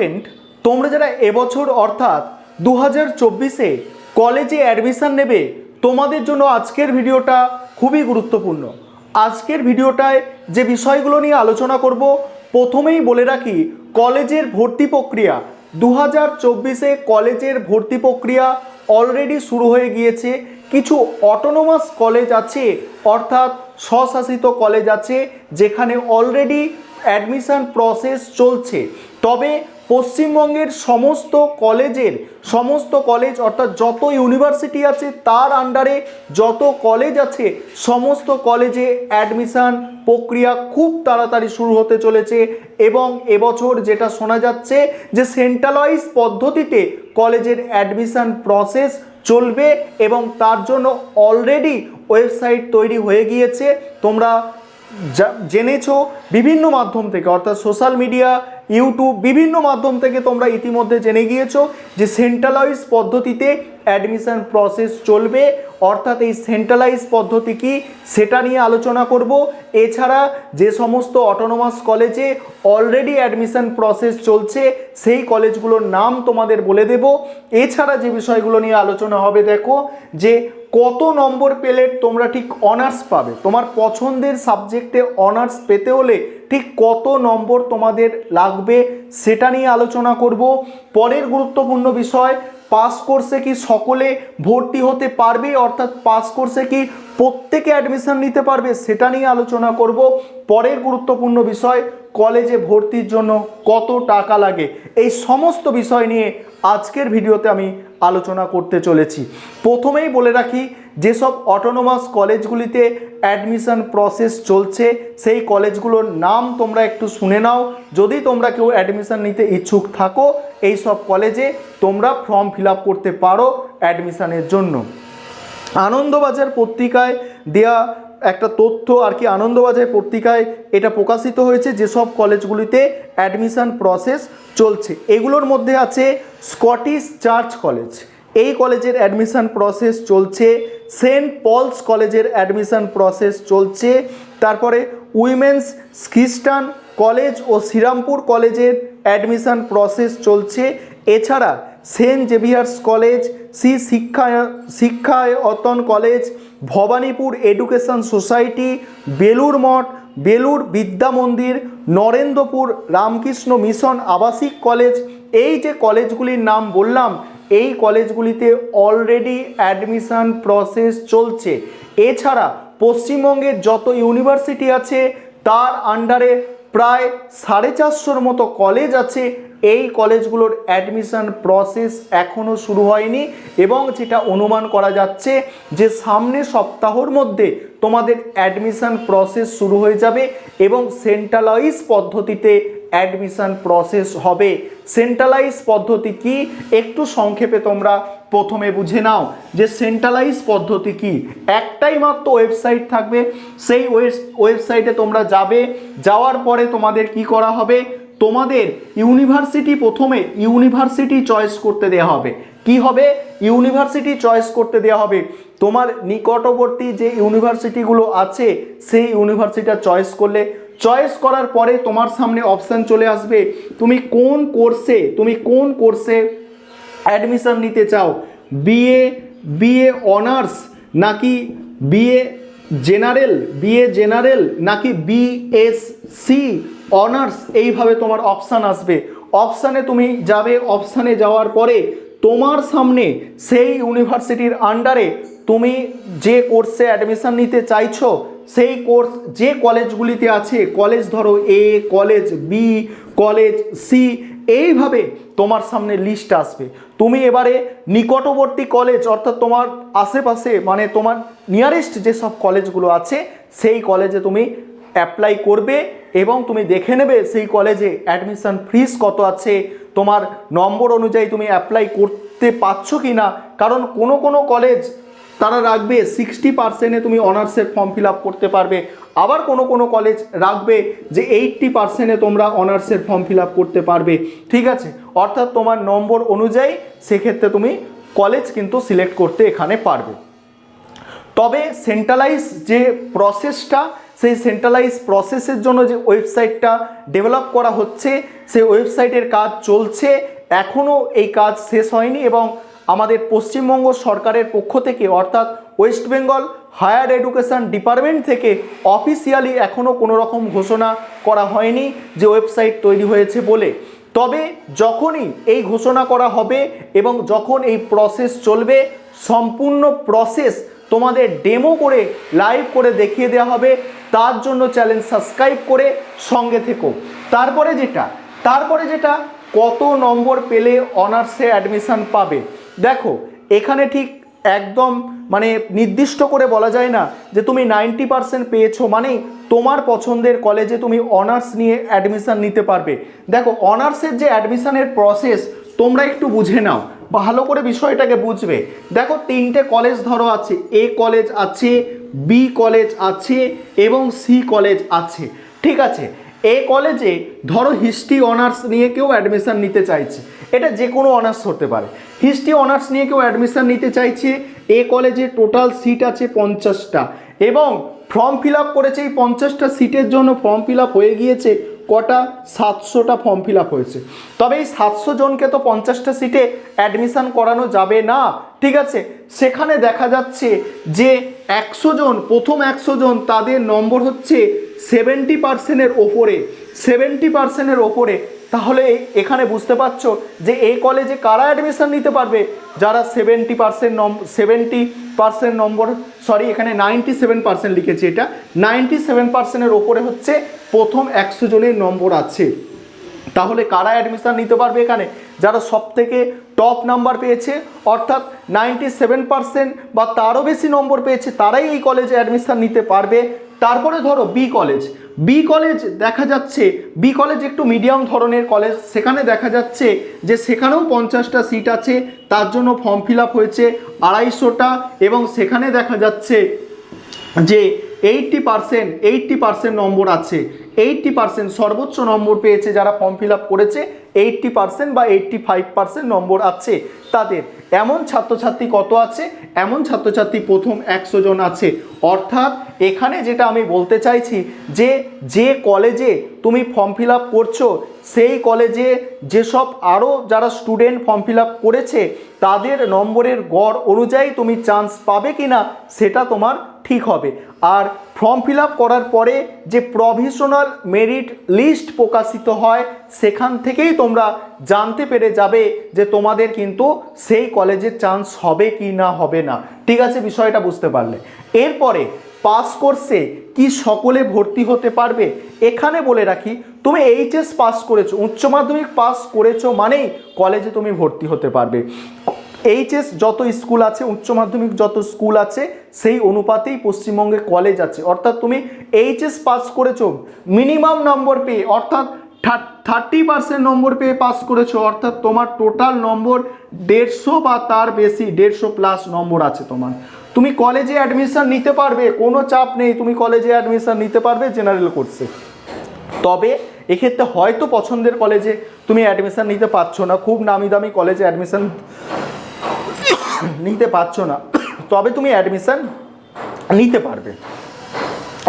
Student, তোমরা যারা এবছর অর্থাৎ দু হাজার চব্বিশে কলেজে অ্যাডমিশন নেবে, তোমাদের জন্য আজকের ভিডিওটা খুবই গুরুত্বপূর্ণ। আজকের ভিডিওটায় যে বিষয়গুলো নিয়ে আলোচনা করব, প্রথমেই বলে রাখি, কলেজের ভর্তি প্রক্রিয়া দু হাজার চব্বিশে কলেজের ভর্তি প্রক্রিয়া অলরেডি শুরু হয়ে গিয়েছে। কিছু অটোনোমাস কলেজ আছে, অর্থাৎ স্বশাসিত কলেজ আছে, যেখানে অলরেডি অ্যাডমিশন প্রসেস চলছে। তবে পশ্চিমবঙ্গের সমস্ত কলেজের, সমস্ত কলেজ অর্থাৎ যত ইউনিভার্সিটি আছে তার আন্ডারে যত কলেজ আছে, সমস্ত কলেজে অ্যাডমিশন প্রক্রিয়া খুব তাড়াতাড়ি শুরু হতে চলেছে এবং এবছর যেটা শোনা যাচ্ছে যে সেন্ট্রালাইজ পদ্ধতিতে কলেজের অ্যাডমিশন প্রসেস চলবে এবং তার জন্য অলরেডি ওয়েবসাইট তৈরি হয়ে গিয়েছে। তোমরা জেনেছো বিভিন্ন মাধ্যম থেকে, অর্থাৎ সোশ্যাল মিডিয়া ইউটিউব বিভিন্ন মাধ্যম থেকে তোমরা ইতিমধ্যে জেনে গিয়েছো যে সেন্ট্রালাইজ পদ্ধতিতে অ্যাডমিশন প্রসেস চলবে। অর্থাৎ এই সেন্ট্রালাইজ পদ্ধতি কি সেটা নিয়ে আলোচনা করব। এছাড়া যে সমস্ত অটোনোমাস কলেজে অলরেডি অ্যাডমিশন প্রসেস চলছে, সেই কলেজগুলোর নাম তোমাদের বলে দেব। এছাড়া যে বিষয়গুলো নিয়ে আলোচনা হবে, দেখো যে কত নম্বর পেলে তোমরা ঠিক অনার্স পাবে। তোমার পছন্দের সাবজেক্টে অনার্স পেতে হলে ঠিক কত নম্বর তোমাদের লাগবে সেটা নিয়ে আলোচনা করব। পরের গুরুত্বপূর্ণ বিষয়, পাস কোর্সে কি সকলে ভর্তি হতে পারবে? অর্থাৎ পাস কোর্সে কি প্রত্যেকে অ্যাডমিশন নিতে পারবে? সেটা নিয়ে আলোচনা করব। পরের গুরুত্বপূর্ণ বিষয়, কলেজে ভর্তির জন্য কত টাকা লাগে? এই সমস্ত বিষয় নিয়ে আজকের ভিডিওতে আমি আলোচনা করতে চলেছি। প্রথমেই বলে রাখি যেসব অটোনোমাস কলেজগুলিতে অ্যাডমিশন প্রসেস চলছে, সেই কলেজগুলোর নাম তোমরা একটু শুনে নাও। যদি তোমরা কেউ অ্যাডমিশন নিতে ইচ্ছুক থাকো, এই সব কলেজে তোমরা ফর্ম ফিল করতে পারো অ্যাডমিশানের জন্য। আনন্দবাজার পত্রিকায় দেয়া একটা তথ্য আর কি, আনন্দবাজার পত্রিকায় এটা প্রকাশিত হয়েছে যেসব কলেজগুলিতে অ্যাডমিশন প্রসেস চলছে। এগুলোর মধ্যে আছে স্কটিশ চার্চ কলেজ এই কলেজের অ্যাডমিশন প্রসেস চলছে সেন্ট পলস কলেজের অ্যাডমিশন প্রসেস চলছে। তারপরে উইমেন্স খ্রিস্টান কলেজ ও শ্রীরামপুর কলেজের অ্যাডমিশন প্রসেস চলছে। এছাড়া Saint Xavier's college, Shri Shiksha, Shikshayatan college, Bhawanipur education society Belur Math Belur Vidya Mandir, Narendrapur Ramakrishna mission আবাসিক কলেজ। এই যে কলেজগুলির নাম বললাম এই কলেজগুলিতে অলরেডি অ্যাডমিশন প্রসেস চলছে। এছাড়া পশ্চিমবঙ্গের যত ইউনিভার্সিটি আছে, তার আন্ডারে প্রায় সাড়ে চারশোর মতো কলেজ আছে। এই কলেজগুলোর অ্যাডমিশন প্রসেস এখনও শুরু হয়নি এবং যেটা অনুমান করা যাচ্ছে যে সামনের সপ্তাহর মধ্যে তোমাদের অ্যাডমিশন প্রসেস শুরু হয়ে যাবে এবং সেন্ট্রালাইজ পদ্ধতিতে অ্যাডমিশন প্রসেস হবে। সেন্ট্রালাইজ পদ্ধতি কি? একটু সংক্ষেপে তোমরা প্রথমে বুঝে নাও যে সেন্ট্রালাইজ পদ্ধতি কি। একটাই মাত্র ওয়েবসাইট থাকবে। সেই ওয়েবসাইটে তোমরা যাবে। যাওয়ার পরে তোমাদের কি করা হবে? তোমাদের ইউনিভার্সিটি প্রথমে ইউনিভার্সিটি চয়েস করতে দেওয়া হবে। কি হবে? ইউনিভার্সিটি চয়েস করতে দেওয়া হবে। তোমার নিকটবর্তী যে ইউনিভার্সিটিগুলো আছে, সেই ইউনিভার্সিটিটা চয়েস করলে চয়েস করার পরে তোমার সামনে অপশান চলে আসবে। তুমি কোন কোর্সে তুমি কোন কোর্সে অ্যাডমিশান নিতে চাও? বিএ বিএ অনার্স নাকি বিএ জেনারেল বিএ জেনারেল নাকি বিএসসি অনার্স এইভাবে তোমার অপশান আসবে। অপশানে তুমি যাবে অপশানে যাওয়ার পরে তোমার সামনে সেই ইউনিভার্সিটির আন্ডারে তুমি যে কোর্সে অ্যাডমিশান নিতে চাইছো সেই কোর্স যে কলেজগুলিতে আছে কলেজ ধরো A college B college C এইভাবে তোমার সামনে লিস্ট আসবে। তুমি এবারে নিকটবর্তী কলেজ অর্থাৎ তোমার আশেপাশে মানে তোমার নিয়ারেস্ট যেসব কলেজগুলো আছে, সেই কলেজে তুমি অ্যাপ্লাই করবে এবং তুমি দেখে নেবে সেই কলেজে অ্যাডমিশন ফিস কত আছে, তোমার নম্বর অনুযায়ী তুমি অ্যাপ্লাই করতে পারছ কি না কারণ কোনো কোনো কলেজ তারা রাখবে সিক্সটি পার্সেন্টে তুমি অনার্সের ফর্ম ফিল করতে পারবে। আবার কোনো কোনো কলেজ রাখবে যে এইট্টি পার্সেন্টে তোমরা অনার্সের ফর্ম ফিল করতে পারবে। ঠিক আছে? অর্থাৎ তোমার নম্বর অনুযায়ী সেক্ষেত্রে তুমি কলেজ কিন্তু সিলেক্ট করতে এখানে পারবে। তবে সেন্ট্রালাইজ যে প্রসেসটা সেই সেন্ট্রালাইজ প্রসেসের জন্য যে ওয়েবসাইটটা ডেভেলপ করা হচ্ছে, সেই ওয়েবসাইটের কাজ চলছে। এখনও এই কাজ শেষ হয়নি এবং আমাদের পশ্চিমবঙ্গ সরকারের পক্ষ থেকে, অর্থাৎ West Bengal higher education department থেকে অফিসিয়ালি এখনও কোনো রকম ঘোষণা করা হয়নি যে ওয়েবসাইট তৈরি হয়েছে বলে। তবে যখনই এই ঘোষণা করা হবে এবং যখন এই প্রসেস চলবে, সম্পূর্ণ প্রসেস তোমাদের ডেমো করে লাইভ করে দেখিয়ে দেওয়া হবে। তার জন্য চ্যানেল সাবস্ক্রাইব করে সঙ্গে থেকো। তারপরে যেটা? তারপরে যেটা? কত নম্বর পেলে অনার্সে অ্যাডমিশান পাবে? দেখো, এখানে ঠিক একদম মানে নির্দিষ্ট করে বলা যায় না যে তুমি নাইনটি পার্সেন্ট পেয়েছ মানেই তোমার পছন্দের কলেজে তুমি অনার্স নিয়ে অ্যাডমিশান নিতে পারবে। দেখো, অনার্সের যে অ্যাডমিশানের প্রসেস তোমরা একটু বুঝে নাও, ভালো করে বিষয়টাকে বুঝবে। দেখো, তিনটে কলেজ ধরো আছে, এ কলেজ আছে, বি কলেজ আছে এবং সি কলেজ আছে। ঠিক আছে, এ কলেজে ধরো হিস্ট্রি, অনার্স নিয়ে কেউ অ্যাডমিশান নিতে চাইছে। এটা যে কোনো অনার্স হতে পারে। হিস্ট্রি অনার্স নিয়ে কেউ অ্যাডমিশান নিতে চাইছে, এ কলেজে টোটাল সিট আছে পঞ্চাশটা। এবং ফর্ম ফিল করেছে, এই পঞ্চাশটা সিটের জন্য ফর্ম ফিল হয়ে গিয়েছে, কটা? সাতশোটা ফর্ম ফিল হয়েছে। তবে এই সাতশো জনকে তো পঞ্চাশটা সিটে অ্যাডমিশান করানো যাবে না। ঠিক আছে? সেখানে দেখা যাচ্ছে যে একশো জন, প্রথম একশো জন, তাদের নম্বর হচ্ছে সেভেন্টি পার্সেন্টের ওপরে। সেভেন্টি পার্সেন্টের ওপরে। তাহলে এখানে বুঝতে পারছ যে এই কলেজে কারা অ্যাডমিশান নিতে পারবে? যারা seventy percent number seventy percent number sorry এখানে নাইনটি সেভেন পার্সেন্ট লিখেছি এটা। নাইনটি সেভেন পার্সেন্টের ওপরে হচ্ছে প্রথম একশো জনের নম্বর আছে। তাহলে কারা অ্যাডমিশান নিতে পারবে এখানে? যারা সব থেকে টপ নাম্বার পেয়েছে, অর্থাৎ নাইনটি সেভেন পার্সেন্ট বা তারও বেশি নম্বর পেয়েছে, তারাই এই কলেজে অ্যাডমিশান নিতে পারবে। তারপরে ধরো বি কলেজ বি কলেজ দেখা যাচ্ছে বি কলেজ একটু মিডিয়াম ধরনের কলেজ সেখানে দেখা যাচ্ছে যে সেখানেও পঞ্চাশটা সিট আছে, তার জন্য ফর্ম ফিল হয়েছে আড়াইশোটা এবং সেখানে দেখা যাচ্ছে যে eighty percent eighty percent number আছে। এইটটি পার্সেন্ট সর্বোচ্চ নম্বর পেয়েছে যারা ফর্ম ফিল করেছে এইটটি পার্সেন্ট বা এইটটি ফাইভ পার্সেন্ট নম্বর আছে তাদের। এমন ছাত্রছাত্রী কত আছে? এমন ছাত্রছাত্রী প্রথম একশো জন আছে। অর্থাৎ এখানে যেটা আমি বলতে চাইছি যে যে কলেজে তুমি ফর্ম ফিল আপ করছ, সেই কলেজে যেসব আরও যারা স্টুডেন্ট ফর্ম ফিল আপ করেছে, তাদের নম্বরের গড় অনুযায়ী তুমি চান্স পাবে কি না সেটা তোমার ঠিক হবে। আর ফর্ম ফিল করার পরে যে প্রভিশনাল মেরিট লিস্ট প্রকাশিত হয়, সেখান থেকেই তোমরা জানতে পেরে যাবে যে তোমাদের কিন্তু সেই কলেজের চান্স হবে কি না হবে না। ঠিক আছে, বিষয়টা বুঝতে পারলে। এরপরে পাস কোর্সে কি সকলে ভর্তি হতে পারবে? এখানে বলে রাখি, তুমি এইচএস পাস করেছ, উচ্চ মাধ্যমিক পাস করেছ মানেই কলেজে তুমি ভর্তি হতে পারবে। এইচএস যত স্কুল আছে, উচ্চ মাধ্যমিক যত স্কুল আছে, সেই অনুপাতেই পশ্চিমবঙ্গে কলেজ আছে। অর্থাৎ তুমি এইচএস পাস করেছ মিনিমাম নম্বর পেয়ে, অর্থাৎ থার্টি পার্সেন্ট নম্বর পেয়ে পাস করেছ, অর্থাৎ তোমার টোটাল নম্বর দেড়শো বা তার বেশি, দেড়শো প্লাস নম্বর আছে তোমার। তুমি কলেজে অ্যাডমিশান নিতে পারবে, কোনো চাপ নেই, তুমি কলেজে অ্যাডমিশান নিতে পারবে জেনারেল কোর্সে তবে এক্ষেত্রে হয়তো পছন্দের কলেজে তুমি অ্যাডমিশান নিতে পারছ না, খুব নামি দামি কলেজে অ্যাডমিশন নিতে পারছ না, তবে তুমি অ্যাডমিশান নিতে পারবে।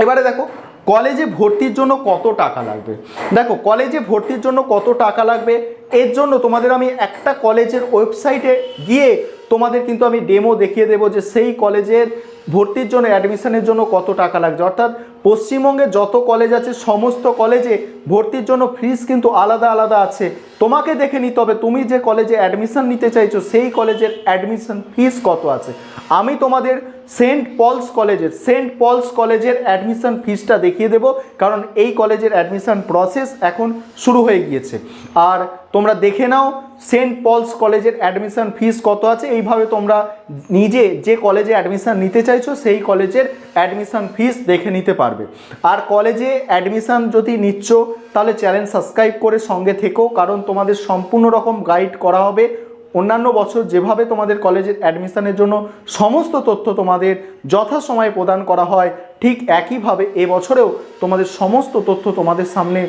এবারে দেখো কলেজে ভর্তির জন্য কত টাকা লাগবে? দেখো কলেজে ভর্তির জন্য কত টাকা লাগবে? এর জন্য তোমাদের আমি একটা কলেজের ওয়েবসাইটে গিয়ে তোমাদের কিন্তু আমি ডেমো দেখিয়ে দেবো যে সেই কলেজের ভর্তির জন্য অ্যাডমিশনের জন্য কত টাকা লাগছে। অর্থাৎ পশ্চিমবঙ্গে যত কলেজ আছে, সমস্ত কলেজে ভর্তির জন্য ফিস কিন্তু আলাদা আলাদা আছে। তোমাকে দেখে নিতে হবে, তুমি যে কলেজে অ্যাডমিশন নিতে চাইছো, সেই কলেজের অ্যাডমিশন ফিস কত আছে? আমি তোমাদের সেন্ট পলস কলেজের সেন্ট পলস কলেজের অ্যাডমিশন ফিসটা দেখিয়ে দেবো, কারণ এই কলেজের অ্যাডমিশন প্রসেস এখন শুরু হয়ে গিয়েছে। আর তোমরা দেখে নাও, সেন্ট পলস কলেজের অ্যাডমিশন ফিস কত আছে, এইভাবে তোমরা নিজে যে কলেজে অ্যাডমিশন নিতে চাইছো, সেই কলেজের অ্যাডমিশন ফিস দেখে নিতে পারবে। আর কলেজে অ্যাডমিশান যদি নিচ্ছ, তাহলে চ্যানেল সাবস্ক্রাইব করে সঙ্গে থেকো, কারণ তোমাদের সম্পূর্ণ রকম গাইড করা হবে। অন্যান্য বছর যেভাবে তোমাদের কলেজের অ্যাডমিশানের জন্য সমস্ত তথ্য তোমাদের যথাসময়ে প্রদান করা হয়, ঠিক একইভাবে এবছরেও তোমাদের সমস্ত তথ্য তোমাদের সামনে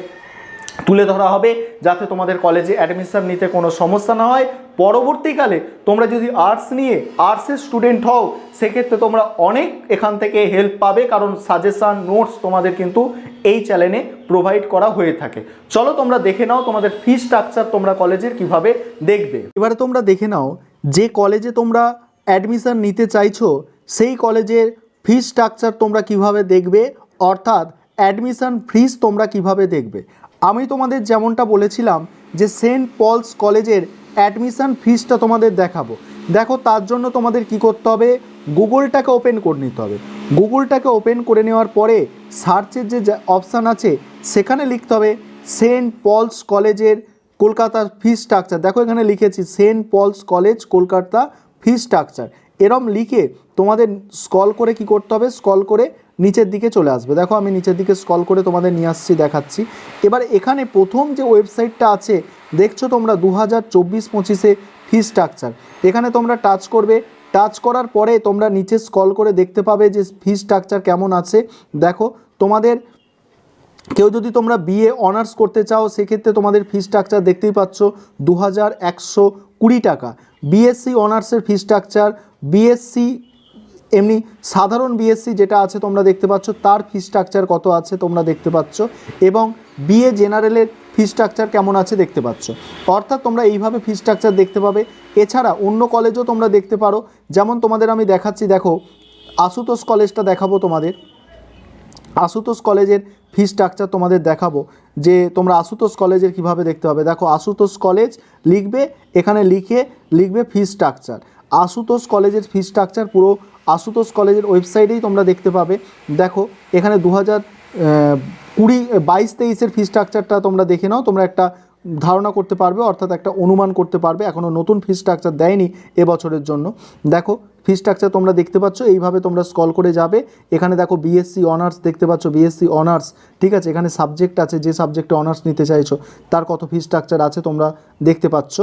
তুলে ধরা হবে যাতে তোমাদের কলেজে অ্যাডমিশন নিতে কোনো সমস্যা না হয়। পরবর্তীকালে তোমরা যদি আর্টস নিয়ে আর্টসের স্টুডেন্ট হও, সেক্ষেত্রে তোমরা অনেক এখান থেকে হেল্প পাবে, কারণ সাজেশান নোটস তোমাদের কিন্তু এই চ্যানেলে প্রোভাইড করা হয়ে থাকে। চলো তোমরা দেখে নাও তোমাদের ফি স্ট্রাকচার তোমরা কলেজের কীভাবে দেখবে। এবারে তোমরা দেখে নাও যে কলেজে তোমরা অ্যাডমিশন নিতে চাইছো, সেই কলেজের ফি স্ট্রাকচার তোমরা কীভাবে দেখবে, অর্থাৎ অ্যাডমিশন ফিস তোমরা কীভাবে দেখবে? আমি তোমাদের যেমনটা বলেছিলাম যে সেন্ট পলস কলেজের অ্যাডমিশন ফিসটা তোমাদের দেখাবো। দেখো, তার জন্য তোমাদের কি করতে হবে? গুগলটাকে ওপেন করে নিতে হবে। গুগলটাকে ওপেন করে নেওয়ার পরে সার্চের যে অপশান আছে, সেখানে লিখতে হবে সেন্ট পলস কলেজের কলকাতার ফি স্ট্রাকচার। দেখো, এখানে লিখেছি Saint Paul's college Kolkata fee structure. এরম লিখে তোমাদের স্কল করে কি করতে হবে? স্কল করে নিচের দিকে চলে আসবে। দেখো আমি নিচের দিকে স্কল করে তোমাদের নিয়ে আসছি, দেখাচ্ছি। এবার এখানে প্রথম যে ওয়েবসাইটটা আছে, দেখছ তোমরা দু হাজার চব্বিশ পঁচিশে ফি স্ট্রাকচার এখানে তোমরা টাচ করবে। টাচ করার পরে তোমরা নিচে স্কল করে দেখতে পাবে যে ফি স্ট্রাকচার কেমন আছে। দেখো, তোমাদের কেউ যদি তোমরা বিএ অনার্স করতে চাও, সেক্ষেত্রে তোমাদের ফি স্ট্রাকচার দেখতেই পাচ্ছ দু হাজার একশো কুড়ি টাকা। বিএসসি অনার্সের ফি স্ট্রাকচার বিএসসি এমনি সাধারণ বিএসসি যেটা আছে তোমরা দেখতে পাচ্ছ, তার ফি স্ট্রাকচার কত আছে তোমরা দেখতে পাচ্ছ, এবং বিএ জেনারেলের ফি স্ট্রাকচার কেমন আছে দেখতে পাচ্ছ। অর্থাৎ তোমরা এইভাবে ফি স্ট্রাকচার দেখতে পাবে। এছাড়া অন্য কলেজও তোমরা দেখতে পারো। যেমন তোমাদের আমি দেখাচ্ছি, দেখো, আশুতোষ কলেজটা দেখাবো তোমাদের। আশুতোষ কলেজের ফি স্ট্রাকচার তোমাদের দেখাবো, যে তোমরা আশুতোষ কলেজের কীভাবে দেখতে হবে দেখো, আশুতোষ কলেজ লিখবে, এখানে লিখে লিখবে ফি স্ট্রাকচার আশুতোষ কলেজের ফি স্ট্রাকচার পুরো আশুতোষ কলেজের ওয়েবসাইটেই তোমরা দেখতে পাবে। দেখো, এখানে দু হাজার কুড়ি বাইশ, তেইশের ফি স্ট্রাকচারটা তোমরা দেখে নাও। তোমরা একটা ধারণা করতে পারবে, অর্থাৎ একটা অনুমান করতে পারবে এখনও নতুন ফি স্ট্রাকচার দেয়নি এবছরের জন্য। দেখো ফি স্ট্রাকচার তোমরা দেখতে পাচ্ছ, এইভাবে তোমরা স্কল করে যাবে। এখানে দেখো বিএসসি অনার্স দেখতে পাচ্ছ বিএসসি অনার্স ঠিক আছে? এখানে সাবজেক্ট আছে, যে সাবজেক্টে অনার্স নিতে চাইছো, তার কত ফি স্ট্রাকচার আছে তোমরা দেখতে পাচ্ছ।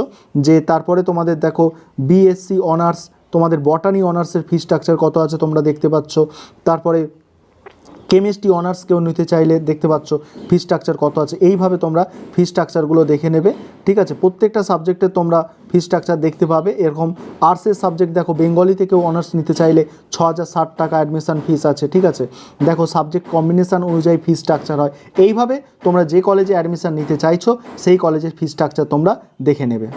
যে তারপরে তোমাদের দেখো বিএসসি অনার্স তোমাদের বটানি অনার্সের ফি স্ট্রাকচার কত আছে তোমরা দেখতে পাচ্ছ। তারপরে কেমিস্ট্রি অনার্স কেউ নিতে চাইলে দেখতে পাচ্ছ ফি স্ট্রাকচার কত আছে। এইভাবে তোমরা ফি স্ট্রাকচারগুলো দেখে নেবে, ঠিক আছে? প্রত্যেকটা সাবজেক্টে তোমরা ফি স্ট্রাকচার দেখতে পাবে। এরকম আর্টসের সাবজেক্ট দেখো বেঙ্গলি থেকেও অনার্স নিতে চাইলে ছ হাজার ষাট টাকা অ্যাডমিশান ফিস আছে, ঠিক আছে? দেখো সাবজেক্ট কম্বিনেশান অনুযায়ী ফি স্ট্রাকচার হয়। এইভাবে তোমরা যে কলেজে অ্যাডমিশান নিতে চাইছো, সেই কলেজের ফি স্ট্রাকচার তোমরা দেখে নেবে।